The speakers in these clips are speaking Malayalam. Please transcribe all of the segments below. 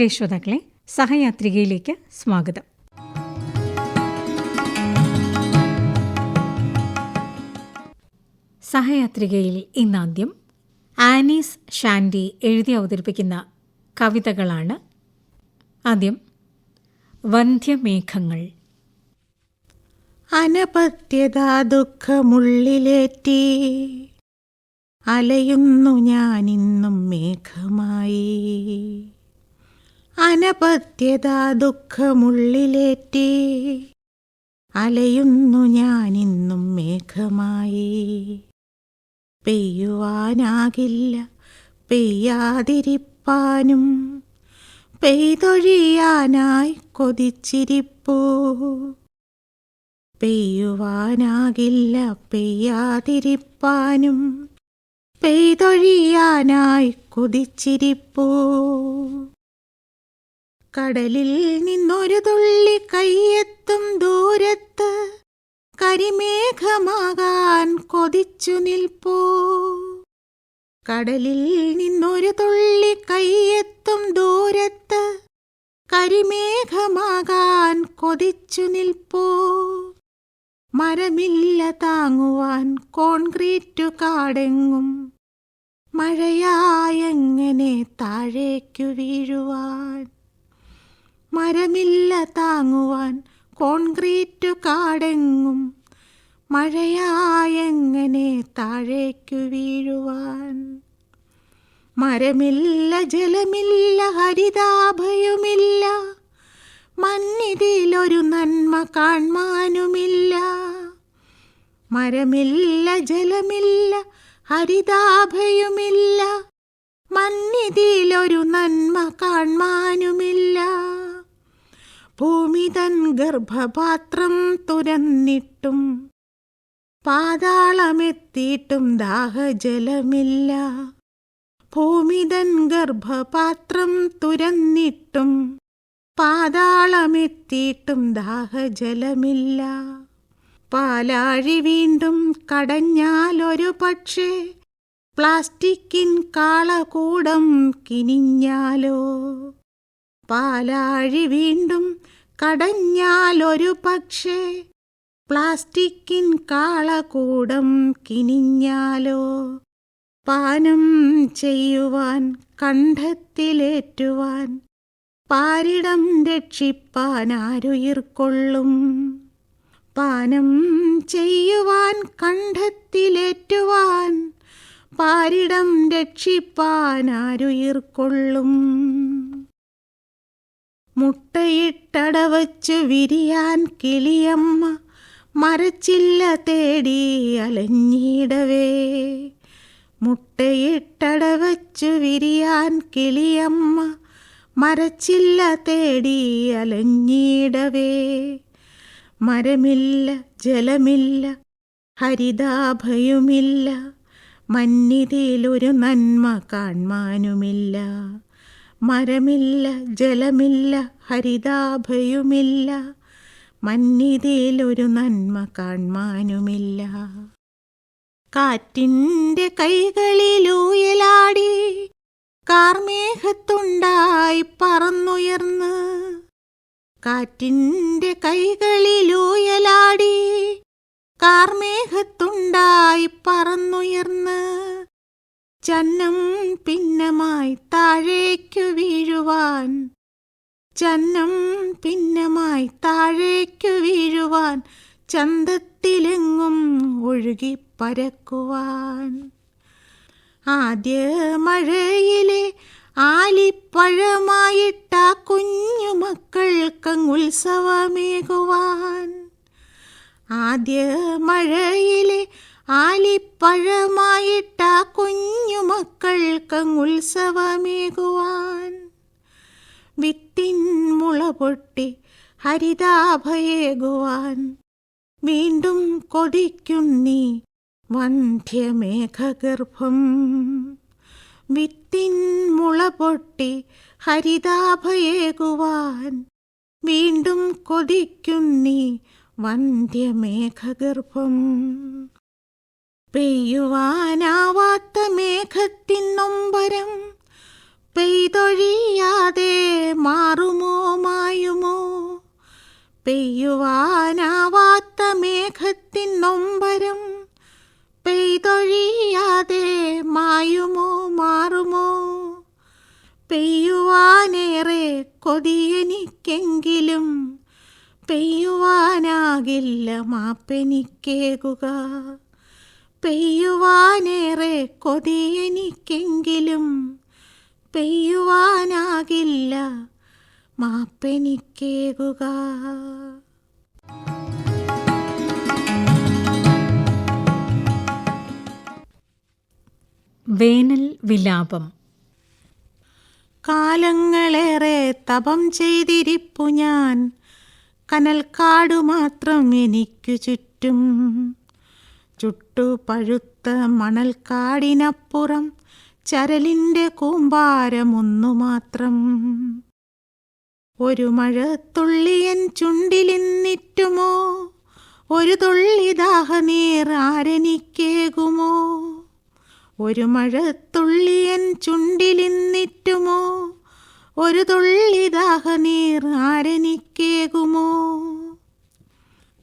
പ്രിയ ശ്രോതാക്കളെ സഹയാത്രികയിലേക്ക് സ്വാഗതം. സഹയാത്രികയിൽ ഇന്നാദ്യം ആനീസ് ഷാൻഡി എഴുതി അവതരിപ്പിക്കുന്ന കവിതകളാണ്. ആദ്യം വന്ധ്യമേഘങ്ങൾ. അനപത്യതാ ദുഃഖമുള്ളിലേറ്റി. അലയുന്നു ഞാനിന്നും മേഘമായി. അനപത്യതാ ദുഃഖമുള്ളിലേറ്റി. അലയുന്നു ഞാനിന്നും മേഘമായി. പെയ്യുവാനാകില്ല പെയ്യാതിരിപ്പാനും. പെയ്തൊഴിയാനായി കൊതിച്ചിരിപ്പൂ. പെയ്യുവാനാകില്ല പെയ്യാതിരിപ്പാനും. പെയ്തൊഴിയാനായി കൊതിച്ചിരിപ്പൂ. കടലിൽ നിന്നൊരു തുള്ളി കയ്യെത്തും ദൂരത്ത്. കരിമേഘമാകാൻ കൊതിച്ചു നിൽപ്പോ. കടലിൽ നിന്നൊരു തുള്ളി കയ്യെത്തും ദൂരത്ത്. കരിമേഘമാകാൻ കൊതിച്ചു നിൽപ്പോ. മരമില്ല താങ്ങുവാൻ കോൺക്രീറ്റു കാടെങ്ങും. മഴയായെങ്ങനെ താഴേക്കു വീഴുവാൻ? മരമില്ല താങ്ങുവാൻ കോൺക്രീറ്റു കാടെങ്ങും. മഴയായെങ്ങനെ താഴേക്കു വീഴുവാൻ? മരമില്ല ജലമില്ല ഹരിതാഭയുമില്ല. മന്നിതിലൊരു നന്മ കാൺമാനുമില്ല മരമില്ല ജലമില്ല ഹരിതാഭയുമില്ല. മന്നിതിലൊരു നന്മ കാൺമാനുമില്ല ഭൂമി തൻ ഗർഭപാത്രം തുരന്നിട്ടും പാതാളമെത്തിയിട്ടും ദാഹജലമില്ല. ഭൂമി തൻ ഗർഭപാത്രം തുരന്നിട്ടും പാതാളമെത്തിയിട്ടും ദാഹജലമില്ല. പാലാഴി വീണ്ടും കടഞ്ഞാലൊരു പക്ഷേ പ്ലാസ്റ്റിക്കിൻ കാളകൂടം കിനിഞ്ഞാലോ. പാലാഴി വീണ്ടും കടഞ്ഞാലൊരു പക്ഷേ പ്ലാസ്റ്റിക്കിൻ കാളകൂടം കിനിഞ്ഞാലോ? പാനം ചെയ്യുവാൻ കണ്ഠത്തിലേറ്റുവാൻ പാരിടം രക്ഷിപ്പാൻ ആരുയിർക്കൊള്ളും പാനം ചെയ്യുവാൻ കണ്ഠത്തിലേറ്റുവാൻ പാരിടം രക്ഷിപ്പാൻ ആരുയിർക്കൊള്ളും മുട്ടയിട്ടടവച്ചു വിരിയാൻ കിളിയമ്മ മരച്ചില്ല തേടി അലഞ്ഞിടവേ. മുട്ടയിട്ടടവച്ചു വിരിയാൻ കിളിയമ്മ മരച്ചില്ല തേടി അലഞ്ഞിടവേ. മരമില്ല ജലമില്ല ഹരിതാഭയുമില്ല മന്നിതിലൊരു നന്മ കാൺമാനുമില്ല മരമില്ല ജലമില്ല ഹരിതാഭയുമില്ല. മന്നിതിലൊരു നന്മ കാൺമാനുമില്ല കാറ്റിന്റെ കൈകളിലൂയലാടി കാർമേഘത്തുണ്ടായി പറന്നുയർന്ന്. കാറ്റിന്റെ കൈകളിലൂയലാടി കാർമേഘത്തുണ്ടായി ചന്നം പിന്നമായി താഴേക്കു വീഴുവാൻ. ചന്നം പിന്നമായി താഴേക്കു വീഴുവാൻ ചന്തത്തിലെങ്ങും ഒഴുകി പരക്കുവാൻ. ആദ്യ മഴയിലെ ആലിപ്പഴമായിട്ട കുഞ്ഞുമക്കൾക്കങ്ങുത്സവമേകുവാൻ ആദ്യ മഴയിലെ ആലിപ്പഴമായിട്ട കുഞ്ഞുമക്കൾക്കങ്ങുത്സവമേകുവാൻ വിത്തിൻ മുള പൊട്ടി ഹരിതാഭയേകുവാൻ. വീണ്ടും കൊതിക്കും നീ വന്ധ്യമേഘഗർഭം. വിത്തിൻ മുള പൊട്ടി ഹരിതാഭയേകുവാൻ. വീണ്ടും കൊതിക്കും നീ വന്ധ്യമേഘഗർഭം. പെയ്യുവാനാവാത്ത മേഘത്തിൻ നൊമ്പരം പെയ്തൊഴിയാതെ മാറുമോ മായുമോ? പെയ്യുവാനാവാത്ത മേഘത്തിൻ നൊമ്പരം പെയ്തൊഴിയാതെ മായുമോ മാറുമോ? പെയ്യുവാനേറെ കൊതിയെനിക്കെങ്കിലും. പെയ്യുവാനാകില്ല മാപ്പെനിക്കേകുക. പെയ്യുവാനേറെ കൊതിയെനിക്കെങ്കിലും പെയ്യുവാനാകില്ല മാപ്പെനിക്കേകുക. വേനൽ വിലാപം. കാലങ്ങളേറെ തപം ചെയ്തിരിപ്പു ഞാൻ. കനൽക്കാടു മാത്രം എനിക്കു ചുറ്റും. ചുട്ടു പഴുത്ത മണൽക്കാടിനപ്പുറം ചരലിന്റെ കൂമ്പാരമൊന്നു മാത്രം ഒരു മഴത്തുള്ളിയൻ ചുണ്ടിലിന്നിറ്റുമോ ഒരു തുള്ളി ദാഹനീർ ആരനിക്കേകുമോ? ഒരു മഴത്തുള്ളിയൻ ചുണ്ടിലിന്നിറ്റുമോ ഒരു തുള്ളി ദാഹനീർ ആരെനിക്കേകുമോ?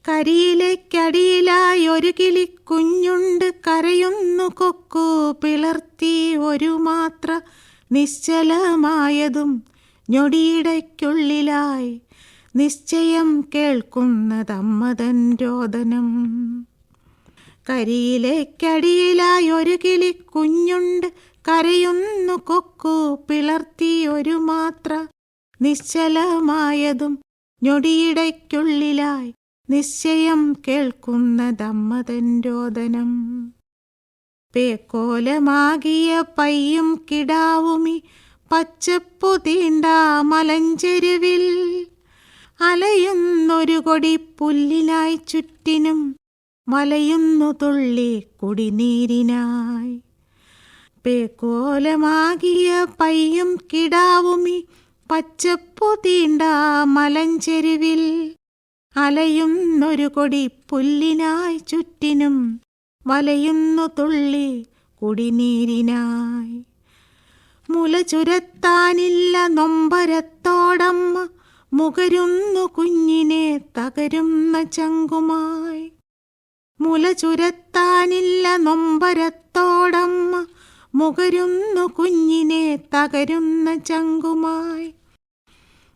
കരിയിലേക്കടിയിലായി ഒരു കിളി കുഞ്ഞുണ്ട് കരയുന്നു കൊക്കു. പിളർത്തി ഒരു മാത്ര നിശ്ചലമായതും ഞൊടിയിടയ്ക്കുള്ളിലായി. നിശ്ചയം കേൾക്കുന്നതമ്മതൻ രോദനം. കരിയിലേക്കടിയിലായി ഒരു കിളി കുഞ്ഞുണ്ട് കരയുന്നു കൊക്കു. പിളർത്തി ഒരു മാത്ര നിശ്ചലമായതും ഞൊടിയിടയ്ക്കുള്ളിലായി. നിശ്ചയം കേൾക്കുന്നതമ്മതൻ രോദനം പേക്കോലമാകിയ പയ്യും കിടാവുമി പച്ചപ്പു തീണ്ട മലഞ്ചെരുവിൽ. അലയുന്നൊരു കൊടി പുല്ലിനായി ചുറ്റിനും വലയുന്നു തുള്ളി കുടിനീരിനായി. പേക്കോലമാകിയ പയ്യും കിടാവുമി പച്ചപ്പു തീണ്ട മലഞ്ചെരുവിൽ. അലയുന്നൊരു കൊടി പുല്ലിനായി ചുറ്റിനും വലയുന്നു തുള്ളി കുടിനീരിനായി. മുല ചുരത്താനില്ല നൊമ്പരത്തോടമ്മ മുകരുന്നു കുഞ്ഞിനെ തകരുന്ന ചങ്കുമായി. മുല ചുരത്താനില്ല നൊമ്പരത്തോടമ്മ മുകരുന്നു കുഞ്ഞിനെ തകരുന്ന ചങ്കുമായി.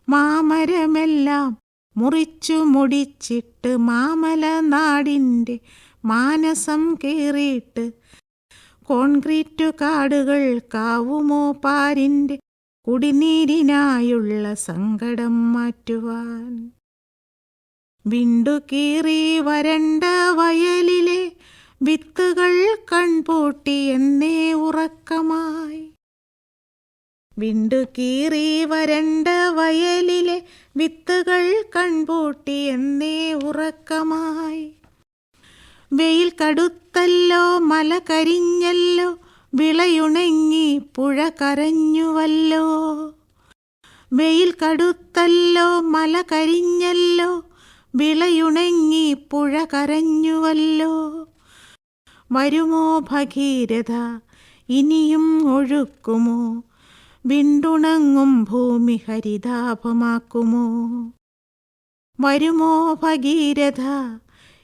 മാമരമെല്ലാം മുറിച്ചു മുടിച്ചിട്ട് മാമല നാടിന്റെ മാനസം കീറിയിട്ട് കോൺക്രീറ്റു കാടുകൾ കാവുമോ പാരിന്റെ കുടിനീരിനായുള്ള സങ്കടം മാറ്റുവാൻ. വിണ്ടുകീറി വരണ്ട വയലിലെ വിത്തുകൾ കൺപൂട്ടി എന്നേ ഉറക്കമായി. വിണ്ടുകീറി വരണ്ട വയലിലെ വിത്തുകൾ കൺപൂട്ടി എന്നേ ഉറക്കമായി. വെയിൽ കടുത്തല്ലോ മല കരിഞ്ഞല്ലോ വിളയുണങ്ങി പുഴ കരഞ്ഞുവല്ലോ. വെയിൽ കടുത്തല്ലോ മല കരിഞ്ഞല്ലോ വിളയുണങ്ങി പുഴ കരഞ്ഞുവല്ലോ. വരുമോ ഭഗീരഥ ഇനിയും ഒഴുക്കുമോ? വിണ്ടുണങ്ങും ഭൂമി ഹരിതാഭമാക്കുമോ? വരുമോ ഭഗീരഥ?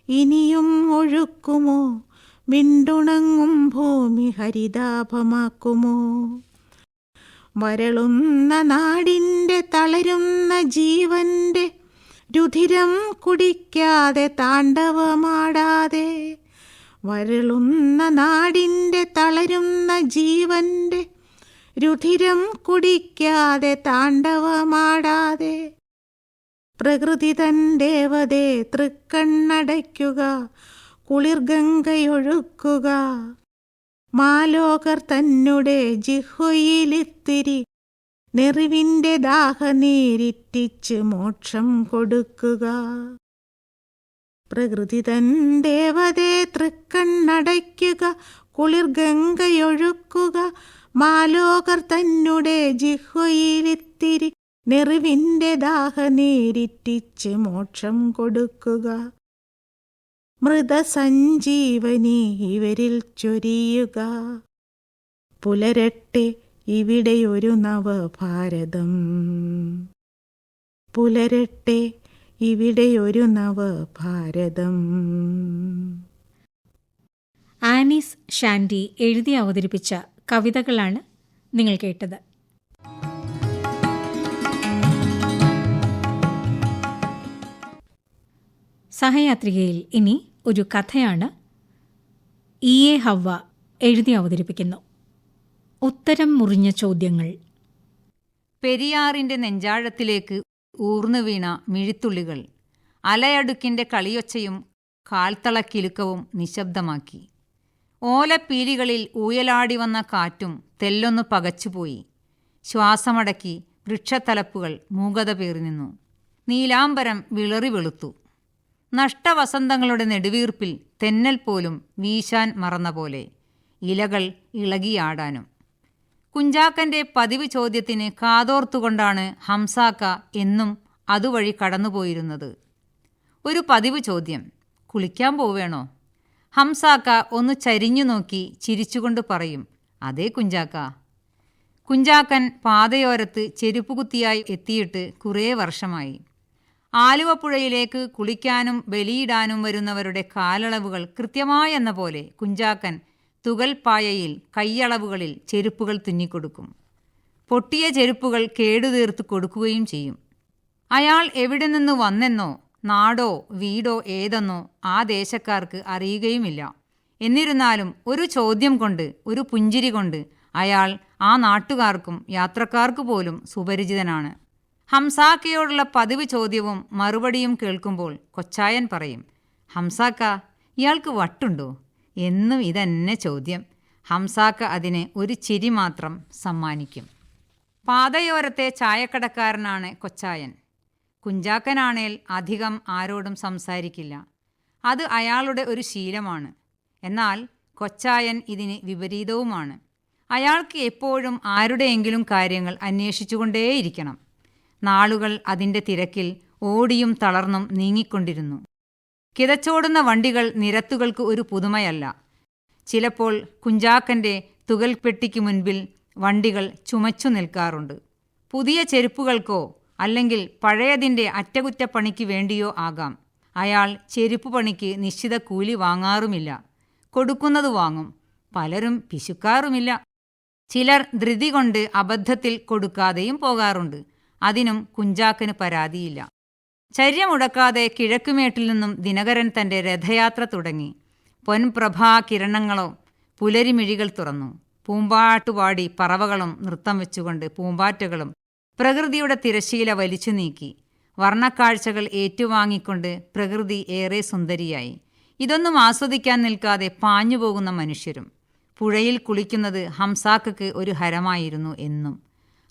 ഇനിയും ഒഴുക്കുമോ? വിണ്ടുണങ്ങും ഭൂമി ഹരിതാഭമാക്കുമോ? വരളുന്ന നാടിന്റെ തളരുന്ന ജീവന്റെ രുധിരം കുടിക്കാതെ താണ്ഡവമാടാതെ വരളുന്ന നാടിന്റെ തളരുന്ന ജീവന്റെ രുധിരം കുടിക്കാതെ താണ്ഡവമാടാതെ പ്രകൃതി തൻ ദേവതേ തൃക്കണ്ണടയ്ക്കുക കുളിർഗംഗയൊഴുക്കുക. മാലോകർ തന്നുടെ ജിഹ്വയിലിത്തിരി നെറിവിന്റെ ദാഹനീരിറ്റിച്ച് മോക്ഷം കൊടുക്കുക. പ്രകൃതി തൻ ദേവതേ തൃക്കണ്ണടയ്ക്കുക കുളിർഗംഗയൊഴുക്കുക മാലോകർ തന്നുടെ ജിഹ്വയിലിത്തിരി നെറിവിന്റെ ദാഹനീരിറ്റിച്ച് മോക്ഷം കൊടുക്കുക. മൃതസഞ്ജീവനി ഇവരിൽ ചൊരിയുക. പുലരട്ടെ ഇവിടെയൊരു നവഭാരതം. പുലരട്ടെ ഇവിടെയൊരു നവഭാരതം. ആനീസ് ഷാൻഡി എഴുതി അവതരിപ്പിച്ച കവിതകളാണ് നിങ്ങൾ കേട്ടത്. സഹയാത്രികയിൽ ഇനി ഒരു കഥയാണ് ഇ എ ഹവ്വ എഴുതി അവതരിപ്പിക്കുന്നു. ഉത്തരം മുറിഞ്ഞ ചോദ്യങ്ങൾ. പെരിയാറിന്റെ നെഞ്ചാഴത്തിലേക്ക് ഊർന്നു വീണ മിഴിത്തുള്ളികൾ. അലയടുക്കിന്റെ കളിയൊച്ചയും കാൽത്തളക്കിലുക്കവും നിശബ്ദമാക്കി. ഓലപ്പീലികളിൽ ഊയലാടി വന്ന കാറ്റും തെല്ലൊന്നു പകച്ചുപോയി. ശ്വാസമടക്കി വൃക്ഷത്തലപ്പുകൾ മൂകത പേറി നിന്നു. നീലാംബരം വിളറി വെളുത്തു. നഷ്ടവസന്തങ്ങളുടെ നെടുവീർപ്പിൽ തെന്നൽ പോലും വീശാൻ മറന്ന പോലെ ഇലകൾ ഇളകിയാടാനും. കുഞ്ചാക്കന്റെ പതിവ് ചോദ്യത്തിന് കാതോർത്തുകൊണ്ടാണ് ഹംസാക്ക എന്നും അതുവഴി കടന്നുപോയിരുന്നത്. ഒരു പതിവ് ചോദ്യം കുളിക്കാൻ പോവേണോ? ഹംസാക്ക ഒന്ന് ചരിഞ്ഞു നോക്കി ചിരിച്ചുകൊണ്ട് പറയും അതേ കുഞ്ചാക്ക. കുഞ്ചാക്കൻ പാതയോരത്ത് ചെരുപ്പ് കുത്തിയായി എത്തിയിട്ട് കുറേ വർഷമായി. ആലുവപ്പുഴയിലേക്ക് കുളിക്കാനും ബലിയിടാനും വരുന്നവരുടെ കാലളവുകൾ കൃത്യമായെന്ന പോലെ കുഞ്ചാക്കൻ തുകൽപ്പായയിൽ കൈയളവുകളിൽ ചെരുപ്പുകൾ തുന്നിക്കൊടുക്കും. പൊട്ടിയ ചെരുപ്പുകൾ കേടുതീർത്ത് കൊടുക്കുകയും ചെയ്യും. അയാൾ എവിടെ നിന്ന് വന്നെന്നോ നാടോ വീടോ ഏതെന്നോ ആ ദേശക്കാർക്ക് അറിയുകയുമില്ല. എന്നിരുന്നാലും ഒരു ചോദ്യം കൊണ്ട് ഒരു പുഞ്ചിരി കൊണ്ട് അയാൾ ആ നാട്ടുകാർക്കും യാത്രക്കാർക്ക് പോലും സുപരിചിതനാണ്. ഹംസാക്കയോടുള്ള പതിവ് ചോദ്യവും മറുപടിയും കേൾക്കുമ്പോൾ കൊച്ചായൻ പറയും ഹംസാക്ക ഇയാൾക്ക് വട്ടുണ്ടോ? എന്നും ഇതന്നെ ചോദ്യം. ഹംസാക്ക അതിന് ഒരു ചിരി മാത്രം സമ്മാനിക്കും. പാതയോരത്തെ ചായക്കടക്കാരനാണ് കൊച്ചായൻ. കുഞ്ചാക്കനാണേൽ അധികം ആരോടും സംസാരിക്കില്ല. അത് അയാളുടെ ഒരു ശീലമാണ്. എന്നാൽ കൊച്ചായൻ ഇതിന് വിപരീതവുമാണ്. അയാൾക്ക് എപ്പോഴും ആരുടെയെങ്കിലും കാര്യങ്ങൾ അന്വേഷിച്ചുകൊണ്ടേയിരിക്കണം. നാളുകൾ അതിന്റെ തിരക്കിൽ ഓടിയും തളർന്നും നീങ്ങിക്കൊണ്ടിരുന്നു. കിതച്ചോടുന്ന വണ്ടികൾ നിരത്തുകൾക്ക് ഒരു പുതുമയല്ല. ചിലപ്പോൾ കുഞ്ചാക്കന്റെ തുകൽപ്പെട്ടിക്ക് മുൻപിൽ വണ്ടികൾ ചുമച്ചു നിൽക്കാറുണ്ട്. പുതിയ ചെരുപ്പുകൾക്കോ അല്ലെങ്കിൽ പഴയതിന്റെ അറ്റകുറ്റപ്പണിക്ക് വേണ്ടിയോ ആകാം. അയാൾ ചെരുപ്പ് പണിക്ക് നിശ്ചിത കൂലി വാങ്ങാറുമില്ല. കൊടുക്കുന്നത് വാങ്ങും. പലരും പിശുക്കാറുമില്ല. ചിലർ ധൃതി കൊണ്ട് അബദ്ധത്തിൽ കൊടുക്കാതെയും പോകാറുണ്ട്. അതിനും കുഞ്ചാക്കന് പരാതിയില്ല. ചര്യമുടക്കാതെ കിഴക്കുമേട്ടിൽ നിന്നും ദിനകരൻ തന്റെ രഥയാത്ര തുടങ്ങി. പൊൻപ്രഭാ കിരണങ്ങളോ പുലരിമിഴികൾ തുറന്നു. പൂമ്പാട്ടുപാടി പറവകളും നൃത്തം വെച്ചുകൊണ്ട് പൂമ്പാറ്റകളും പ്രകൃതിയുടെ തിരശീല വലിച്ചു നീക്കി. വർണക്കാഴ്ചകൾ ഏറ്റുവാങ്ങിക്കൊണ്ട് പ്രകൃതി ഏറെ സുന്ദരിയായി. ഇതൊന്നും ആസ്വദിക്കാൻ നിൽക്കാതെ പാഞ്ഞുപോകുന്ന മനുഷ്യരും പുഴയിൽ കുളിക്കുന്നത് ഹംസാക്കക്ക് ഒരു ഹരമായിരുന്നു എന്നും.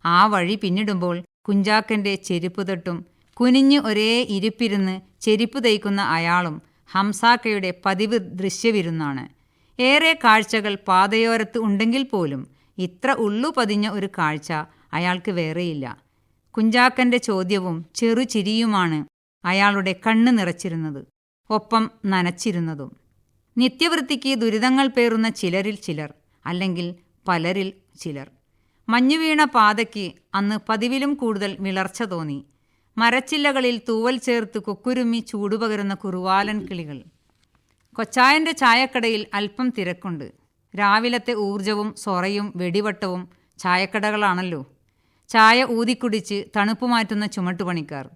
ആ വഴി പിന്നിടുമ്പോൾ കുഞ്ചാക്കന്റെ ചെരുപ്പ് തൊട്ടും കുനിഞ്ഞ് ഒരേ ഇരിപ്പിരുന്ന് ചെരുപ്പ് തയ്ക്കുന്ന അയാളും ഹംസാക്കയുടെ പതിവ് ദൃശ്യവിരുന്നാണ്. ഏറെ കാഴ്ചകൾ പാതയോരത്ത് ഉണ്ടെങ്കിൽ പോലും ഇത്ര ഉള്ളു പതിഞ്ഞ ഒരു കാഴ്ച അയാൾക്ക് വേറെയില്ല. കുഞ്ചാക്കന്റെ ചോദ്യവും ചെറുചിരിയുമാണ് അയാളുടെ കണ്ണ് നിറച്ചിരുന്നത് ഒപ്പം നനച്ചിരുന്നതും. നിത്യവൃത്തിക്ക് ദുരിതങ്ങൾ പേറുന്ന ചിലരിൽ ചിലർ അല്ലെങ്കിൽ പലരിൽ ചിലർ. മഞ്ഞുവീണ പാതയ്ക്ക് അന്ന് പതിവിലും കൂടുതൽ വിളർച്ച തോന്നി. മരച്ചില്ലകളിൽ തൂവൽ ചേർത്ത് കൊക്കുരുമി ചൂടുപകരുന്ന കുറുവാലൻ കിളികൾ. കൊച്ചായന്റെ ചായക്കടയിൽ അല്പം തിരക്കുണ്ട്. രാവിലത്തെ ഊർജവും സൊറയും വെടിവട്ടവും ചായക്കടകളാണല്ലോ. ചായ ഊതിക്കുടിച്ച് തണുപ്പ് മാറ്റുന്ന ചുമട്ടുപണിക്കാർ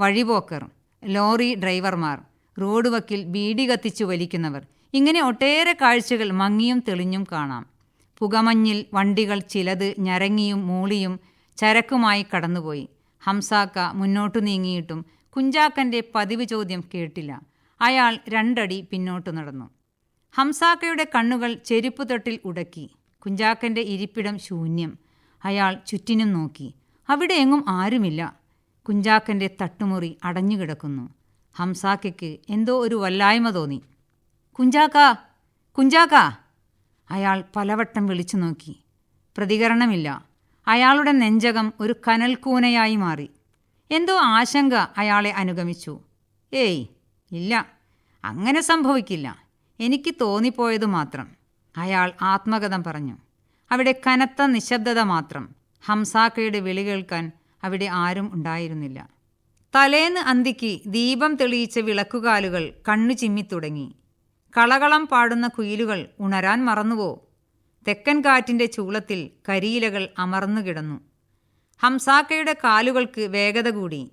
വഴിപോക്കർ ലോറി ഡ്രൈവർമാർ റോഡ് വക്കിൽ ബീഡി കത്തിച്ചു വലിക്കുന്നവർ ഇങ്ങനെ ഒട്ടേറെ കാഴ്ചകൾ മങ്ങിയും തെളിഞ്ഞും കാണാം. പുകമഞ്ഞിൽ വണ്ടികൾ ചിലത് ഞരങ്ങിയും മൂളിയും ചരക്കുമായി കടന്നുപോയി. ഹംസാക്ക മുന്നോട്ടു നീങ്ങിയിട്ടും കുഞ്ചാക്കന്റെ പതിവ് ചോദ്യം കേട്ടില്ല. അയാൾ രണ്ടടി പിന്നോട്ടു നടന്നു. ഹംസാക്കയുടെ കണ്ണുകൾ ചെരുപ്പ് തൊട്ടിൽ ഉടക്കി. കുഞ്ചാക്കന്റെ ഇരിപ്പിടം ശൂന്യം. അയാൾ ചുറ്റിനും നോക്കി. അവിടെ എങ്ങും ആരുമില്ല. കുഞ്ചാക്കന്റെ തട്ടുമുറി അടഞ്ഞുകിടക്കുന്നു. ഹംസാക്കയ്ക്ക് എന്തോ ഒരു വല്ലായ്മ തോന്നി. കുഞ്ചാക്ക കുഞ്ചാക്ക! അയാൾ പലവട്ടം വിളിച്ചു നോക്കി. പ്രതികരണമില്ല. അയാളുടെ നെഞ്ചകം ഒരു കനൽക്കൂനയായി മാറി. എന്തോ ആശങ്ക അയാളെ അനുഗമിച്ചു. ഏയ് ഇല്ല. അങ്ങനെ സംഭവിക്കില്ല. എനിക്ക് തോന്നിപ്പോയത് മാത്രം അയാൾ ആത്മകഥം പറഞ്ഞു. അവിടെ കനത്ത നിശബ്ദത മാത്രം. ഹംസാക്കയുടെ വിളി കേൾക്കാൻ അവിടെ ആരും ഉണ്ടായിരുന്നില്ല. തലേന്ന് അന്തിക്ക് ദീപം തെളിയിച്ച വിളക്കുകാലുകൾ കണ്ണു ചിമ്മിത്തുടങ്ങി കളകളം പാടുന്ന കുയിലുകൾ ഉണരാൻ മറന്നുവോ? തെക്കൻ കാറ്റിന്റെ ചൂളത്തിൽ കരിയിലകൾ അമർന്നു കിടന്നു. ഹംസാക്കയുടെ കാലുകൾക്ക് വേഗത കൂടി.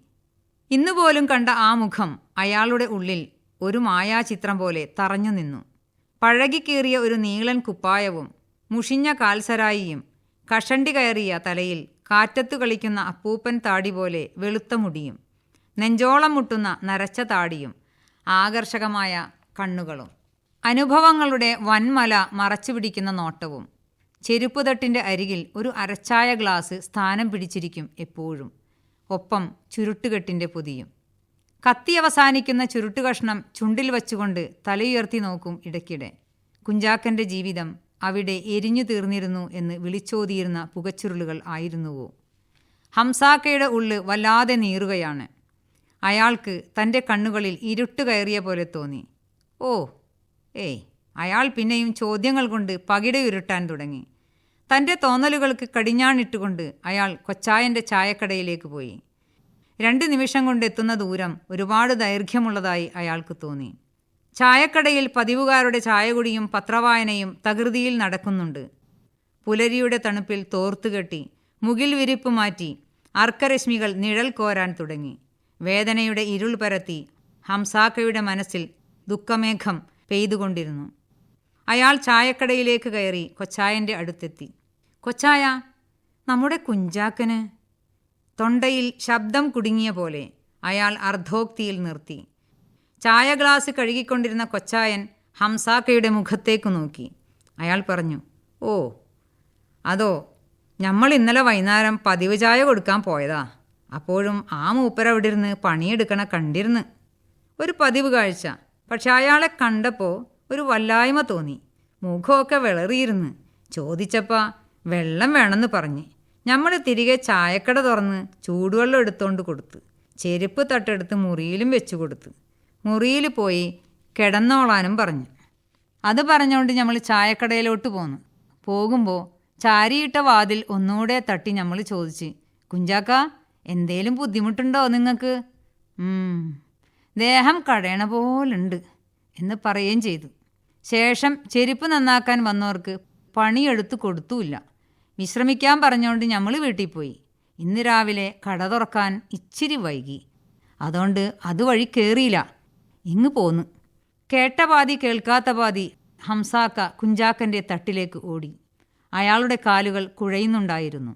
ഇന്നുപോലും കണ്ട ആ മുഖം അയാളുടെ ഉള്ളിൽ ഒരു മായാചിത്രം പോലെ തറഞ്ഞു നിന്നു. പഴകിക്കേറിയ ഒരു നീളൻ കുപ്പായവും മുഷിഞ്ഞ കാൽസരായിയും കഷണ്ടി കയറിയ തലയിൽ കാറ്റത്തു കളിക്കുന്ന അപ്പൂപ്പൻ താടി പോലെ വെളുത്ത മുടിയും നെഞ്ചോളം മുട്ടുന്ന നരച്ച താടിയും ആകർഷകമായ കണ്ണുകളും. അനുഭവങ്ങളുടെ വൻമല മറച്ചു പിടിക്കുന്ന നോട്ടവും ചെരുപ്പുതട്ടിന്റെ അരികിൽ ഒരു അരച്ചായ ഗ്ലാസ് സ്ഥാനം പിടിച്ചിരിക്കും എപ്പോഴും. ഒപ്പം ചുരുട്ടുകെട്ടിന്റെ പൊതിയും. കത്തി അവസാനിക്കുന്ന ചുരുട്ടുകഷ്ണം ചുണ്ടിൽ വച്ചുകൊണ്ട് തലയുയർത്തി നോക്കും ഇടയ്ക്കിടെ. കുഞ്ചാക്കന്റെ ജീവിതം അവിടെ എരിഞ്ഞു തീർന്നിരുന്നു എന്ന് വിളിച്ചോതിയിരുന്ന പുകച്ചുരുളുകൾ ആയിരുന്നുവോ? ഹംസാക്കയുടെ ഉള്ള് വല്ലാതെ നീറുകയാണ്. അയാൾക്ക് തന്റെ കണ്ണുകളിൽ ഇരുട്ട് കയറിയ പോലെ തോന്നി. ഓ ഏയ് അയാൾ പിന്നെയും ചോദ്യങ്ങൾ കൊണ്ട് പകിടയുരുട്ടാൻ തുടങ്ങി. തന്റെ തോന്നലുകൾക്ക് കടിഞ്ഞാണിട്ടുകൊണ്ട് അയാൾ കൊച്ചായന്റെ ചായക്കടയിലേക്ക് പോയി. രണ്ട് നിമിഷം കൊണ്ട് എത്തുന്ന ദൂരം ഒരുപാട് ദൈർഘ്യമുള്ളതായി അയാൾക്ക് തോന്നി. ചായക്കടയിൽ പതിവുകാരുടെ ചായകുടിയും പത്രവായനയും തകൃതിയിൽ നടക്കുന്നുണ്ട്. പുലരിയുടെ തണുപ്പിൽ തോർത്തുകെട്ടി മുകിൽ വിരിപ്പ് മാറ്റി അർക്കരശ്മികൾ നിഴൽ കോരാൻ തുടങ്ങി. വേദനയുടെ ഇരുൾ പരത്തി ഹംസാക്കയുടെ മനസ്സിൽ ദുഃഖമേഘം പെയ്തുകൊണ്ടിരുന്നു. അയാൾ ചായക്കടയിലേക്ക് കയറി കൊച്ചായന്റെ അടുത്തെത്തി. കൊച്ചായ നമ്മുടെ കുഞ്ചാക്കന് തൊണ്ടയിൽ ശബ്ദം കുടുങ്ങിയ പോലെ അയാൾ അർദ്ധോക്തിയിൽ നിർത്തി. ചായ ഗ്ലാസ് കഴുകിക്കൊണ്ടിരുന്ന കൊച്ചായൻ ഹംസാക്കയുടെ മുഖത്തേക്ക് നോക്കി. അയാൾ പറഞ്ഞു ഓ അതോ നമ്മൾ ഇന്നലെ വൈകുന്നേരം പതിവ് ചായ കൊടുക്കാൻ പോയതാ. അപ്പോഴും ആ മൂപ്പരവിടെ ഇരുന്ന് പണിയെടുക്കണ കണ്ടിരുന്ന്. ഒരു പതിവ് കാഴ്ച. പക്ഷെ അയാളെ കണ്ടപ്പോൾ ഒരു വല്ലായ്മ തോന്നി. മുഖമൊക്കെ വിളറിയിരുന്ന്. ചോദിച്ചപ്പോൾ വെള്ളം വേണമെന്ന് പറഞ്ഞ്. നമ്മൾ തിരികെ ചായക്കട തുറന്ന് ചൂടുവെള്ളം എടുത്തുകൊണ്ട് കൊടുത്ത്. ചെരുപ്പ് തട്ടെടുത്ത് മുറിയിലും വെച്ചു കൊടുത്ത്. മുറിയിൽ പോയി കിടന്നോളാനും പറഞ്ഞു. അത് പറഞ്ഞുകൊണ്ട് നമ്മൾ ചായക്കടയിലോട്ട് പോന്നു. പോകുമ്പോൾ ചാരിയിട്ട വാതിൽ ഒന്നുകൂടെ തട്ടി നമ്മൾ ചോദിച്ച് കുഞ്ചാക്ക എന്തേലും ബുദ്ധിമുട്ടുണ്ടോ നിങ്ങൾക്ക് ദേഹം കടയണ പോലുണ്ട് എന്ന് പറയുകയും ചെയ്തു. ശേഷം ചെരുപ്പ് നന്നാക്കാൻ വന്നവർക്ക് പണിയെടുത്ത് കൊടുത്തുമില്ല വിശ്രമിക്കാൻ പറഞ്ഞുകൊണ്ട് നമ്മൾ വീട്ടിൽ പോയി. ഇന്ന് രാവിലെ കട തുറക്കാൻ ഇച്ചിരി വൈകി. അതുകൊണ്ട് അതുവഴി കയറിയില്ല ഇങ്ങ് പോന്നു. കേട്ട പാതി കേൾക്കാത്ത പാതി ഹംസാക്ക കുഞ്ചാക്കന്റെ തട്ടിലേക്ക് ഓടി. അയാളുടെ കാലുകൾ കുഴയുന്നുണ്ടായിരുന്നു.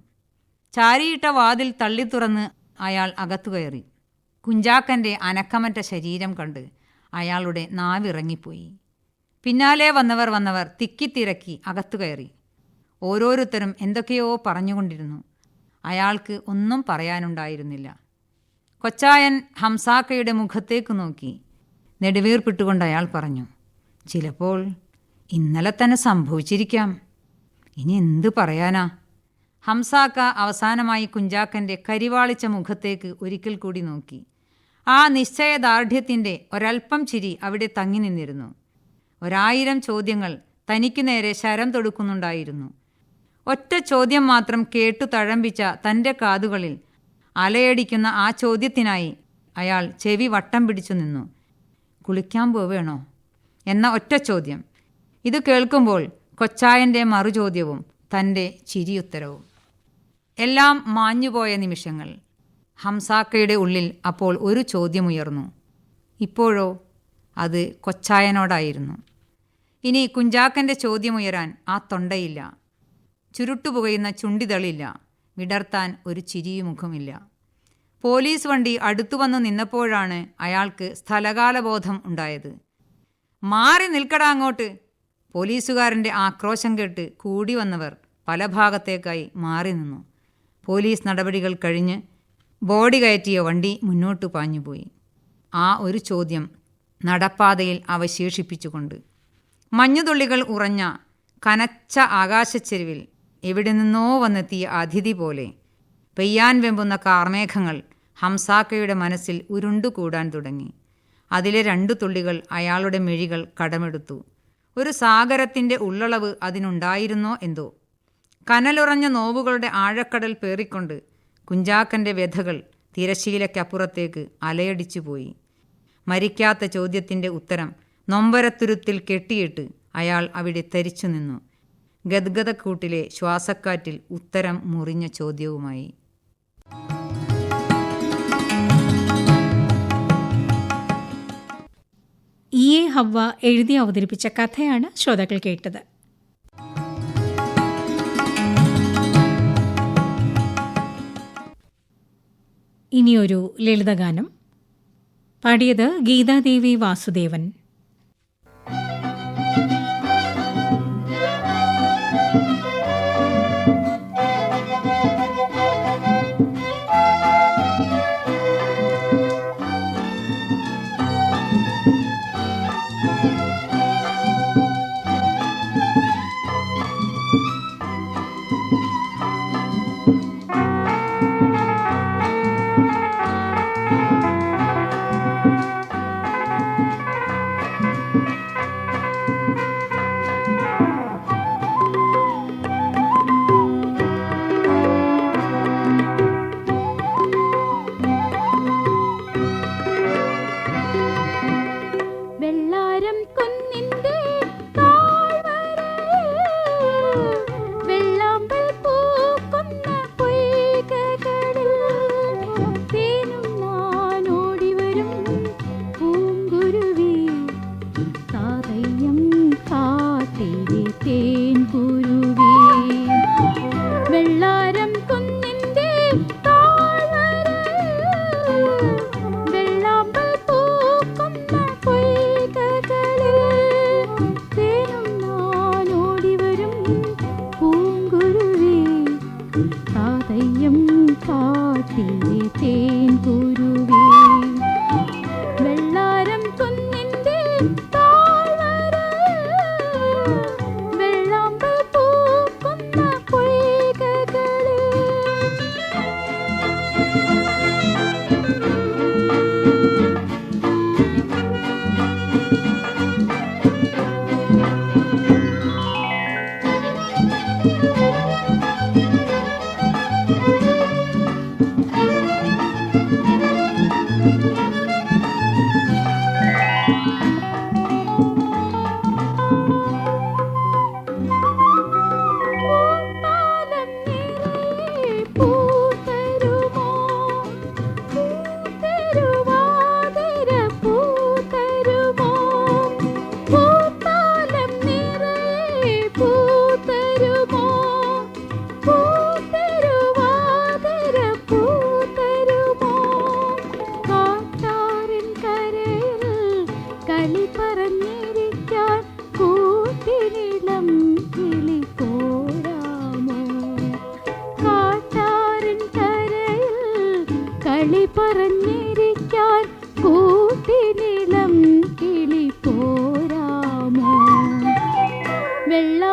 ചാരിയിട്ട വാതിൽ തള്ളി തുറന്ന് അയാൾ അകത്തു കയറി. കുഞ്ചാക്കന്റെ അനക്കമറ്റ ശരീരം കണ്ട് അയാളുടെ നാവിറങ്ങിപ്പോയി. പിന്നാലെ വന്നവർ വന്നവർ തിക്കിത്തിരക്കി അകത്തു കയറി. ഓരോരുത്തരും എന്തൊക്കെയോ പറഞ്ഞുകൊണ്ടിരുന്നു. അയാൾക്ക് ഒന്നും പറയാനുണ്ടായിരുന്നില്ല. കൊച്ചായൻ ഹംസാക്കയുടെ മുഖത്തേക്ക് നോക്കി. നെടുവീർപ്പിട്ടുകൊണ്ട് അയാൾ പറഞ്ഞു ചിലപ്പോൾ ഇന്നലെ തന്നെ സംഭവിച്ചിരിക്കാം. ഇനി എന്തു പറയാനാ? ഹംസാക്ക അവസാനമായി കുഞ്ചാക്കന്റെ കരിവാളിച്ച മുഖത്തേക്ക് ഒരിക്കൽ കൂടി നോക്കി. ആ നിശ്ചയദാർഢ്യത്തിന്റെ ഒരൽപ്പം ചിരി അവിടെ തങ്ങി നിന്നിരുന്നു. ഒരായിരം ചോദ്യങ്ങൾ തനിക്ക് നേരെ ശരം തൊടുക്കുന്നുണ്ടായിരുന്നു. ഒറ്റ ചോദ്യം മാത്രം കേട്ടു തഴമ്പിച്ച തന്റെ കാതുകളിൽ അലയടിക്കുന്ന ആ ചോദ്യത്തിനായി അയാൾ ചെവി വട്ടം പിടിച്ചു നിന്നു. കുളിക്കാൻ പോവേണോ? എന്ന ഒറ്റ ചോദ്യം. ഇത് കേൾക്കുമ്പോൾ കൊച്ചായന്റെ മറുചോദ്യവും തന്റെ ചിരിയുത്തരവും. എല്ലാം മാഞ്ഞുപോയ നിമിഷങ്ങൾ. ഹംസാക്കയുടെ ഉള്ളിൽ അപ്പോൾ ഒരു ചോദ്യമുയർന്നു. ഇപ്പോഴോ? അത് കൊച്ചായനോടായിരുന്നു. ഇനി കുഞ്ചാക്കന്റെ ചോദ്യമുയരാൻ ആ തൊണ്ടയില്ല. ചുരുട്ടുപുകയുന്ന ചുണ്ടിതളില്ല. വിടർത്താൻ ഒരു ചിരിയുമുഖമില്ല. പോലീസ് വണ്ടി അടുത്തു വന്നു നിന്നപ്പോഴാണ് അയാൾക്ക് സ്ഥലകാലബോധം ഉണ്ടായത്. മാറി നിൽക്കടാ അങ്ങോട്ട്. പോലീസുകാരന്റെ ആക്രോശം കേട്ട് കൂടി വന്നവർ പല ഭാഗത്തേക്കായി മാറി നിന്നു. പോലീസ് നടപടികൾ കഴിഞ്ഞ് ബോഡി കയറ്റിയ വണ്ടി മുന്നോട്ട് പാഞ്ഞുപോയി ആ ഒരു ചോദ്യം നടപ്പാതയിൽ അവശേഷിപ്പിച്ചുകൊണ്ട്. മഞ്ഞുതുള്ളികൾ ഉറഞ്ഞ കനച്ച ആകാശച്ചെരുവിൽ എവിടെ നിന്നോ വന്നെത്തിയ അതിഥി പോലെ പെയ്യാൻ വെമ്പുന്ന കാർമേഘങ്ങൾ ഹംസാക്കയുടെ മനസ്സിൽ ഉരുണ്ടുകൂടാൻ തുടങ്ങി. അതിലെ രണ്ടു തുള്ളികൾ അയാളുടെ മിഴികൾ കടമെടുത്തു. ഒരു സാഗരത്തിന്റെ ഉള്ളളവ് അതിനുണ്ടായിരുന്നോ എന്തോ? കനലുറഞ്ഞ നോവുകളുടെ ആഴക്കടൽ പേറിക്കൊണ്ട് കുഞ്ചാക്കന്റെ വ്യഥകൾ തിരശീലയ്ക്കപ്പുറത്തേക്ക് അലയടിച്ചു പോയി. മരിക്കാത്ത ചോദ്യത്തിന്റെ ഉത്തരം നൊമ്പരത്തുരുത്തിൽ കെട്ടിയിട്ട് അയാൾ അവിടെ തരിച്ചു നിന്നു. ഗദ്ഗതക്കൂട്ടിലെ ശ്വാസക്കാറ്റിൽ ഉത്തരം മുറിഞ്ഞ ചോദ്യവുമായി. ഇ എ ഹവ്വ എഴുതി അവതരിപ്പിച്ച കഥയാണ് ശ്രോതാക്കൾ കേട്ടത്. ഇനിയൊരു ലളിതഗാനം. പാടിയത് ഗീതാദേവി വാസുദേവൻ. കളി പറഞ്ഞിരിക്കാൻ കൂട്ടിനിളം കിളി പോരാമോ? വെള്ളാരം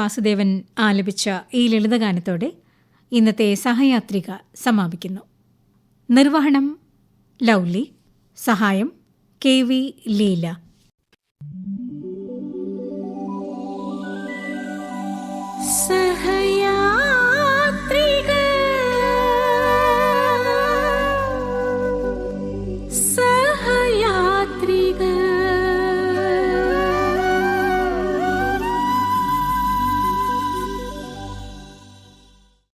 വാസുദേവൻ ആലപിച്ച ഈ ലളിതഗാനത്തോടെ ഇന്നത്തെ സഹയാത്രിക സമാപിക്കുന്നു. നിർവഹണം ലൗലി സഹായം കെ വി ലീല. സഹയ